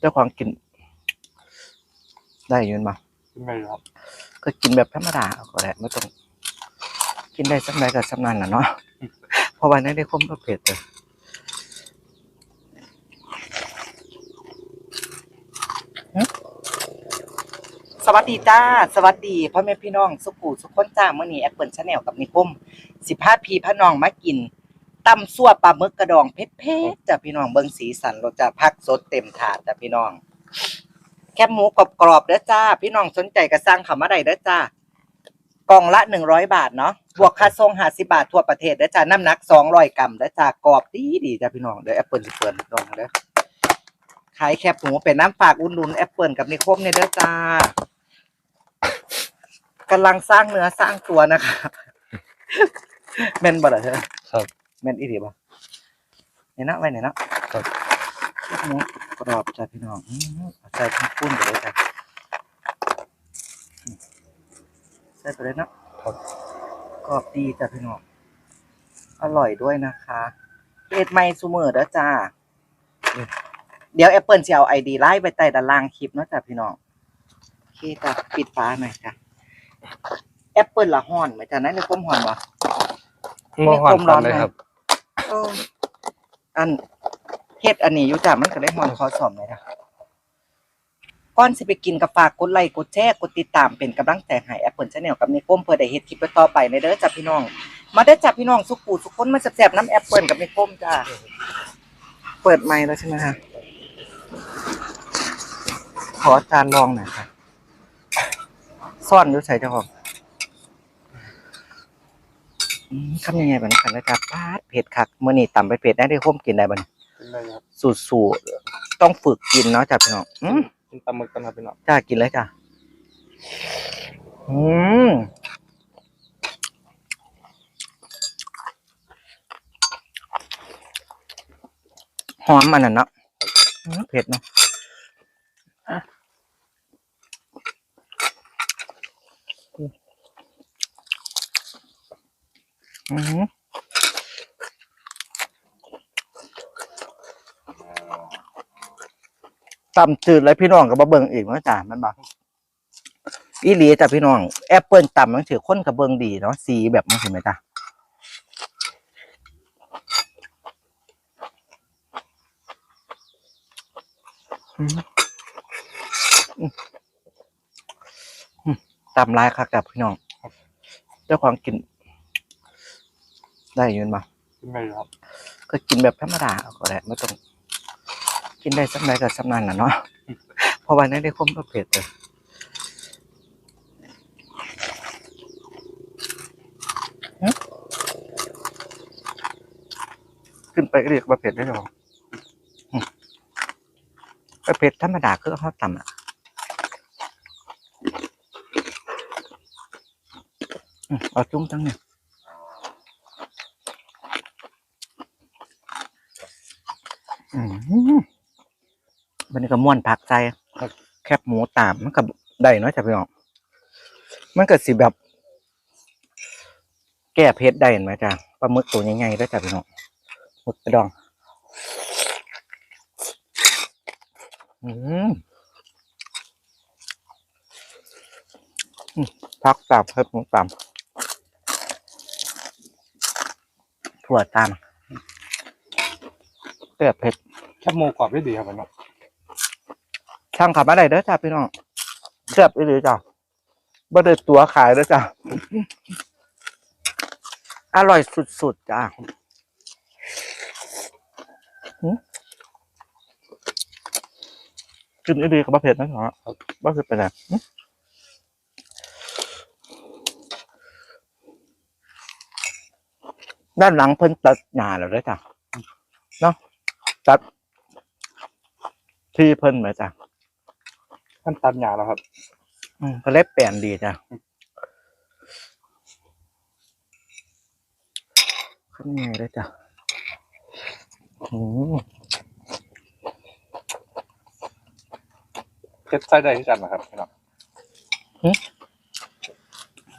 เจ้าของกิน ได้อยืนมาขึ้นไปครับ ก็กินแบบธรรมดาก็ได้ไม่ต้อง กินได้สักไหนกับสักนั้นน่ะเนาะเพราะว่านั้นได้คมก็เผ็ดเลยหึสวัสดีจ้า สวัสดีพ่อแม่พี่น้องสุกูสุขคนจ้าเมื่อนี้แอปเปิลชาแนลกับนิคมสิพาพี่พาน้องมากิน ตำซั่วปลาหมึกกระดองเผ็ดๆจ้ะพี่น้องเบิ่งสีสันเราจะพักสดเต็มถาดจ้ะพี่น้อง แคบหมูกรอบๆเด้อจ้า พี่น้องสนใจก็สั่งเข้ามาได้เด้อจ้ากล่องละหนึ่งร้อยบาทเนาะบวกค่าส่งห้าสิบาททั่วประเทศเด้อจ้าน้ำหนักสองร้อยกรัมเด้อจ้ากรอบดีดีจ้าพี่น้องเดี๋ยวแอปเปิลสิเปิดลองเด้อขายแคบหมูเป็นน้ำฝากอุ่นนุนแอปเปิลกับนิคมเนี่ยเด้อจ้ากำลังสร้างเนื้อสร้างตัวนะคะแม่นบ่ล่ะเธอครับ แม่นอีหลีบ่เนี่ยนะไว้เนี่ยนะหมูกรอบจ้าพี่น้องอื้อหือเอาใส่ข้าวปุ้นไปเลยจ้ะอืมใส่ไปเลยเนาะครับกรอบดีจ้ะพี่น้องอร่อยด้วยนะคะเอ็ดไม่ซูเมอร์เด้อจ้า เดี๋ยวแอปเปิลจะเอาไอดีไล่ไปใต้ด้านล่างคลิปเนาะจ้ะพี่น้องโอเคจ้ะปิดฟ้าหน่อยจ้ะแอปเปิลละห้อนไหมจ้ะนั่นเลยก้มห้อนบ่หม้อหอนฟันเลยครับเอันเฮ็ดอันนี้อยู่จ้ะมันก็ได้ห้อนคอสอมเลยนะก่อนสิไปกินกับฝากกดไลค์กดแชร์กดติดตามเป็นกำลังใจให้แอปเปิลชาแนลกับนิโก้มเพื่อได้เฮ็ดคลิปต่อไปในเด้อจ้ะพี่น้อง มาได้อจ้ะพี่น้องสุกูสุกคนมาแซ่บๆน้ำแอปเปิลกับนิโก้มจ้าเปิดไมค์แล้วใช่ไหมคะขอจานรองหน่อยค่ะซ่อนอยู่ใส่เจ้าของ อืมทำยังไงบ้างกันนะจ๊ะปาดเผ็ดคักมื่อนี้ต่ำไปเผ็ดได้ได้โค้มกินได้บ้างขึ้นไปครับสูตรสูตรต้องฝึกกินเนาะจ้ะพี่น้องอืมกินปลาหมึกกันครับพี่น้องจ้ากินเลยจ้ะอืมหอมมันน่ะเนาะอืมเผ็ดเนาะ อะอืมตำจืดเลยพี่น้องกับมาเบิงอีกเนาะจ้ะมันบอกอีหลีจ้ะพี่น้องแอปเปิลต่ำมันถือคนกับเบิงดีเนาะสีแบบมันเห็นไหมจ้ะอืมอืมอืมตำลายคักกับพี่น้องเจ้าของกิน ได้อยืนมาขึ้นไปครับ ก็กินแบบธรรมดาก็ได้ไม่ต้องกินได้สักไหนกับสักนั้นน่ะเนาะเพราะว่านั้นได้คมก็เผ็ดเลยหึขึ้นไปก็เรียกว่าเผ็ดได้หรอหึก็เผ็ดธรรมดาคือข้าวต่ำอะอืมเอาจุ้มทั้งเนี่ย มันก็ม่วนผักใจแคบหมูตามมันก็ได้เนาะจ้ะพี่น้องมันก็สิแบบ แก้เผ็ดได้เห็นไหมจ้ะปลาหมึกตัวใหญ่ๆด้วยจ้ะพี่น้องหมึกกระดอง อืมอืมผักตามเผ็ดหมูตามถั่วตามเปรี้ยวเผ็ดแคบหมูกรอบได้ดีครับพี่น้อง ช่างขับมาได้เด้อจ้าพี่น้องเสียบอีหรือจ้าบ่ได้ตัวขายเด้อจ้าอร่อยสุดๆจ้าหืมกินอีหลีกับบะเผ็ดนะเหรอบะเผ็ดไปไหนด้านหลังเพิ่นตัดหญ้าแล้วเด้อจ้าเนาะตัดที่เพิ่นไหมจ้ะ ท่านตัดหญ้าแล้วครับ อืมก็เล็บเปลี่ยนดีจ้ะขึ้นไงได้จ้ะอืมเก็บไส้ได้ที่กันนะครับพี่น้อง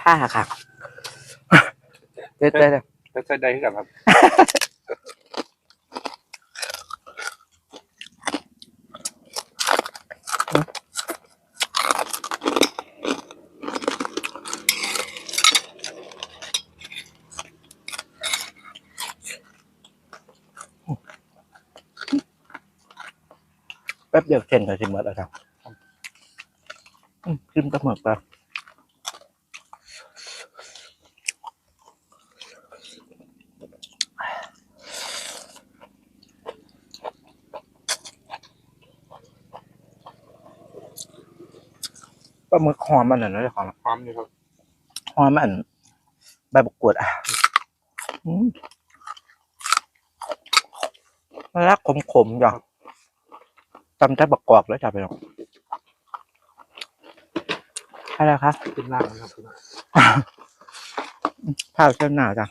ผ้าค่ะเด็ดเด็ดเก็บไส้ได้ที่กันครับ เดียวเส้นก็สิหมดแล้วครับอืมขึ้นปลาหมึกไปปลาหมึกหอมมันเหรอเนาะเจ้าของพร้อมนี่ครับหอมมันใบบักกวดอะอืมมันรักขมๆจ้ะ จำได้บักกอกแล้วจับไปหรอกอะไรครับเป็นล่างนะครับพี่น้องข้าวเส้นหนาวจ้ะ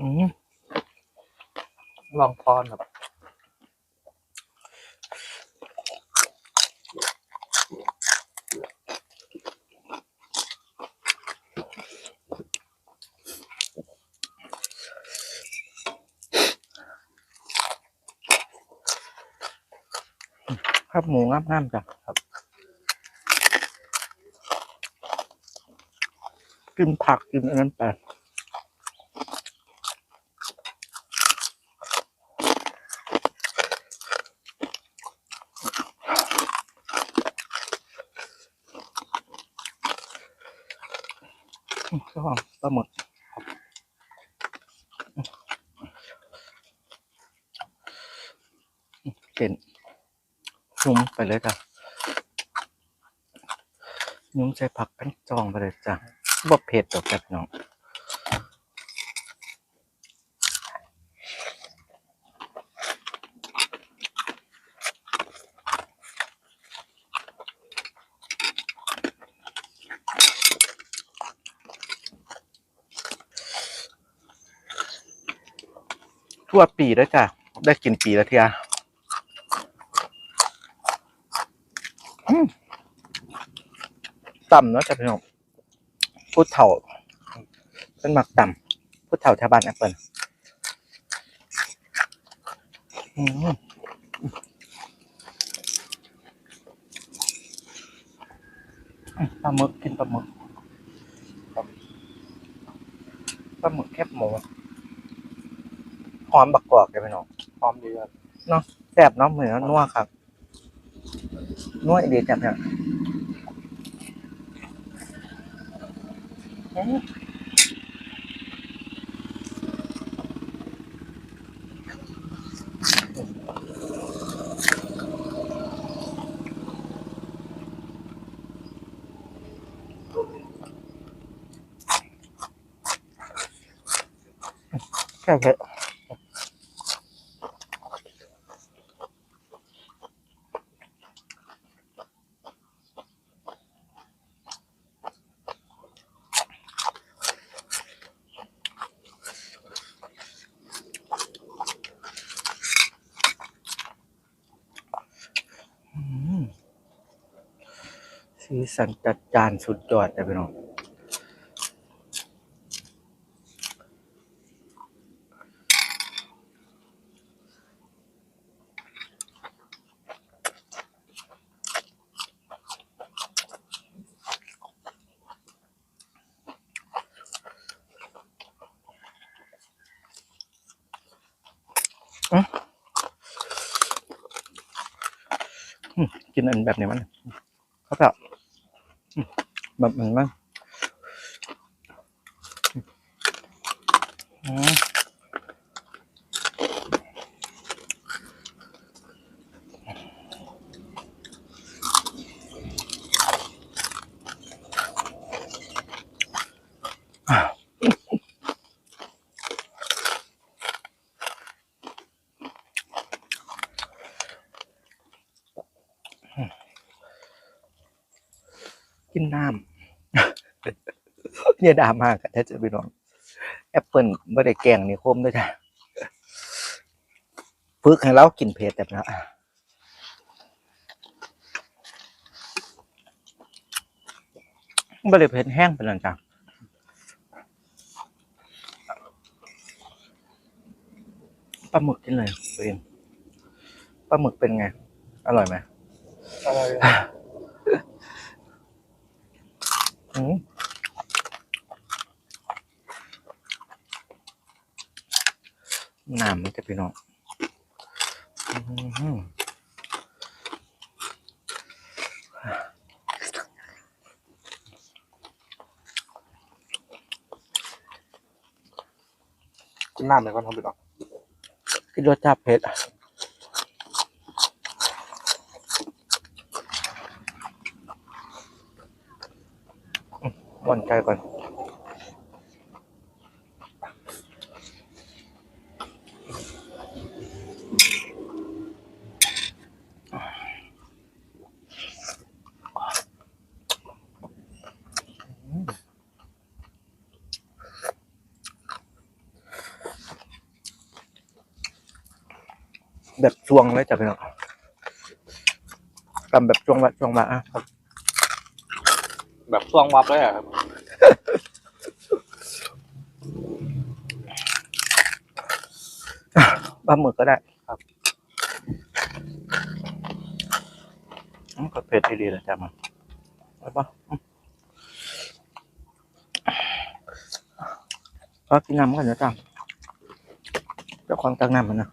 อืมลองป้อนครับ ข้าวหมูงามๆจ้ะครับกินผักกินอันนั้นไปก็ปลาหมึกเป็น นุ่มไปเลยจ้ะนุ่มใส่ผักกันจองไปเลยจ้ะบ่เผ็ดดอกจ้ะพี่น้องทั่วปีแล้วจ้ะ ได้กินปีละเทียอืม ต่ำเนอะจ้ะพี่น้องพูดเถ่าเป็นหมักต่ำพูดเถ่าชาวบ้านแอปเปิลอืมปลาหมึกกินปลาหมึกปลาหมึกแคบหมูหอมบักกอกเลยพี่น้องพร้อมดีครับแซ่บเน้องเหมือนนัวครับนัวอีเดียจับเนี่ย แค่เผ็ดอืมสีสันจัดจานสุดยอดเลยพี่น้อง กินอันแบบนี้มันเขาแบบแบบมันมั้ง กินน้ำเนี่ยดามากอะถ้าจะไปลอง แอปเปิลไม่ได้แกงนี่คมด้วยจ้ะฝึกให้เรากินเผ็ดแบบนี้ไม่ได้เผ็ดแห้งเป็นหลังจ้ะปลาหมึกกินเลยตัวเองปลาหมึกเป็นไง อร่อยไหมอะไรอืม น้ำมันจะพี่น้องอืมกินน้ำเลยก่อนครับพี่น้องกินรสชาติเผ็ด ก่อนใจก่อนแบบช่วงเลยจ้ะพี่น้องทำแบบช่วงวัดช่วงมาอะแบบช่วงวับเลยอะครับ ปลาหมึกก็ได้ครับก็เผ็ดดีๆเลยจ้ะมันไปปะก็กินน้ำกันนะจ้ะเจ้าของตักน้ำมันนะ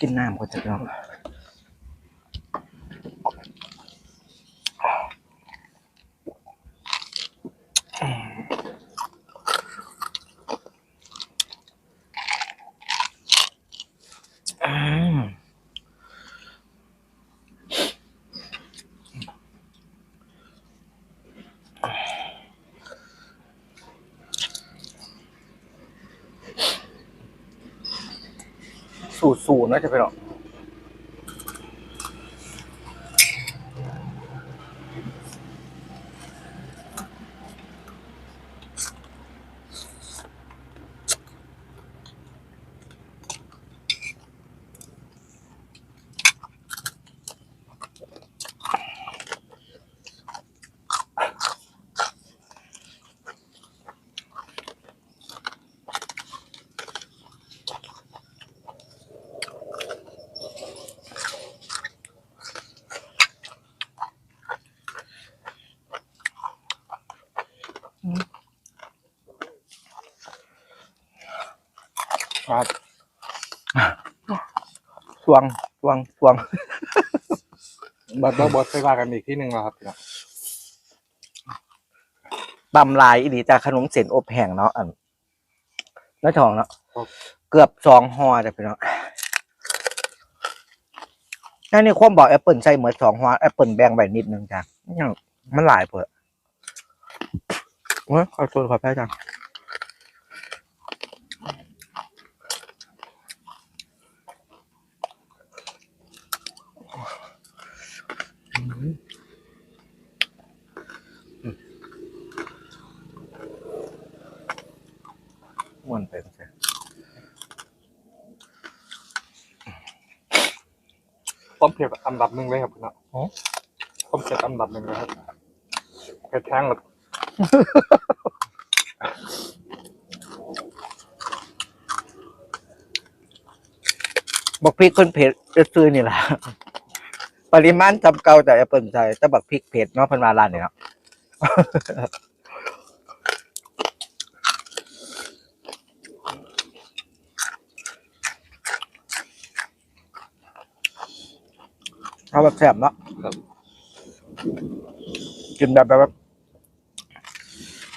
กินน้ำก่อนจะพี่น้อง สูตสูตนะจะไปหรอก ครับสวงสวงสวงบัตเตอร์บอสไปว่ากันอีกที่หนึ่งแล้วครับพี่น้องตำลายอีดีจากขนมเส้นอบแห้งเนาะอันแล้วทองเนาะครับเกือบสองห่อจ้ะพี่น้องนั่นนี่ความบอกแอปเปิลใส่เหมือนสองห่อแอปเปิลแบ่งไปนิดนึงจ้ะยังมันหลายเปิดเว้ยขอโทษขอแพ้จังม่วนไปจังซี่ ต้มเผ็ดอันดับหนึ่งเลยครับพี่น้องต้มเผ็ดอันดับหนึ่งเลยครับเผ็ดแท้งแบบบอกพริกคนเผ็ดจะซื้อนี่แหละปริมาณจำเก่าแต่แอปเปิลใส่แต่บักพริกเผ็ดเนาะเพันมาร้านเนี่ยเนาะ เอาแบบแซ่บเนาะครับ กินแบบแบบ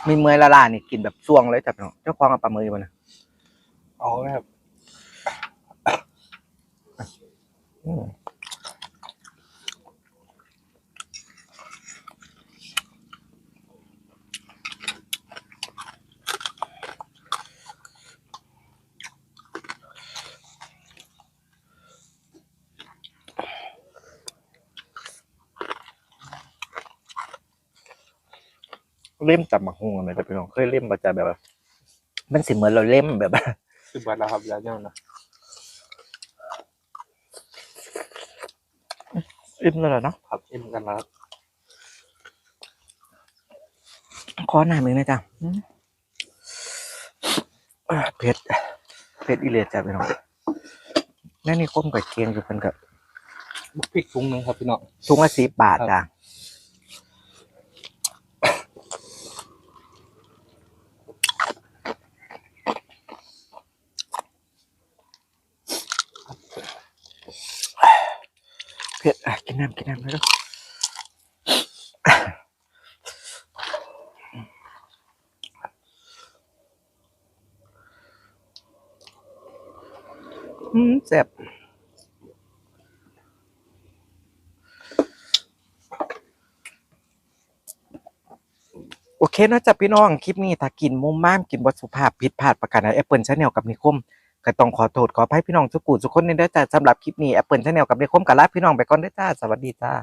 มีเมื่อยละลานี่กินแบบช่วงเลยจับเนาะเจ้าของเอาปลาเมอยมานะเอาเลยครับอืม เล่มจับหมักฮงกันไหมแต่พี่น้องเคยเล่มประจาแบบว่ามันสิเหมือนเราเล่มแบบว่าสิบบาทแล้วครับยาเน่ยนะอิ่มแล้วเหรอเนาะครับอิ่มกันแล้วครับขอหน่อยมึงนะจ๊ะอืมอ่าเผ็ดเผ็ดอีเลียจ้ะพี่น้องแม่นี่ก้มกับเกียงอยู่เป็นกับบุกพริกถุงหนึ่งครับพี่น้องถุงละสิบบาทจ้ะ นน้ำกินน้ำแล้วอืมเจ็บโอเคนาะจ้ะพี่น้อง คลิปนี้ถ้ากินมุมม่ามกินบทสุภาพผิดพลาดประการใดแอปเปิลชาแนลกับนิคม ก็ต้องขอโทษขออภัยพี่น้องทุกกูทุกคนในเด้อจ้าสำหรับคลิปนี้แอปเปิลชาแนลกับนิคมกับลาพี่น้องไปก่อนเด้อจ้าสวัสดีจ้า